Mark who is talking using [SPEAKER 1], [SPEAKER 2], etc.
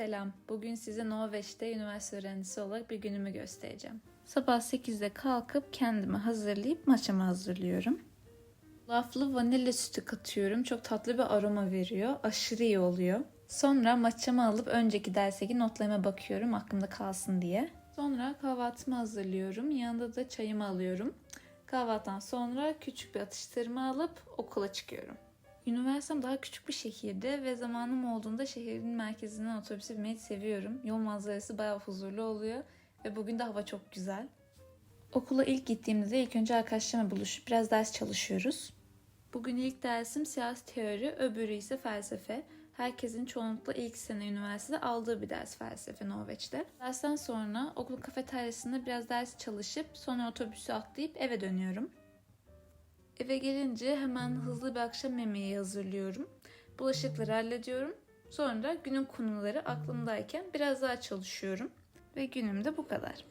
[SPEAKER 1] selam. Bugün size Norveç'te üniversite öğrencisi olarak bir günümü göstereceğim. Sabah 8'de kalkıp kendimi hazırlayıp maçamı hazırlıyorum. Laflı vanilya sütü katıyorum. Çok tatlı bir aroma veriyor. Aşırı iyi oluyor. Sonra maçamı alıp önceki dersteki notlarıma bakıyorum aklımda kalsın diye. Sonra kahvaltımı hazırlıyorum. Yanında da çayımı alıyorum. Kahvaltıdan sonra küçük bir atıştırma alıp okula çıkıyorum. Üniversitem daha küçük bir şehirde ve zamanım olduğunda şehrin merkezinden otobüse binmeyi seviyorum. Yol manzarası bayağı huzurlu oluyor ve bugün de hava çok güzel. Okula ilk gittiğimde ilk önce arkadaşlarımla buluşup biraz ders çalışıyoruz. Bugün ilk dersim siyasi teori, öbürü ise felsefe. Herkesin çoğunlukla ilk sene üniversitede aldığı bir ders felsefe Norveç'te. Dersten sonra okul kafeteryasında biraz ders çalışıp sonra otobüse atlayıp eve dönüyorum. Eve gelince hemen hızlı bir akşam yemeği hazırlıyorum. Bulaşıkları hallediyorum. Sonra günün konuları aklımdayken biraz daha çalışıyorum. Ve günüm de bu kadar.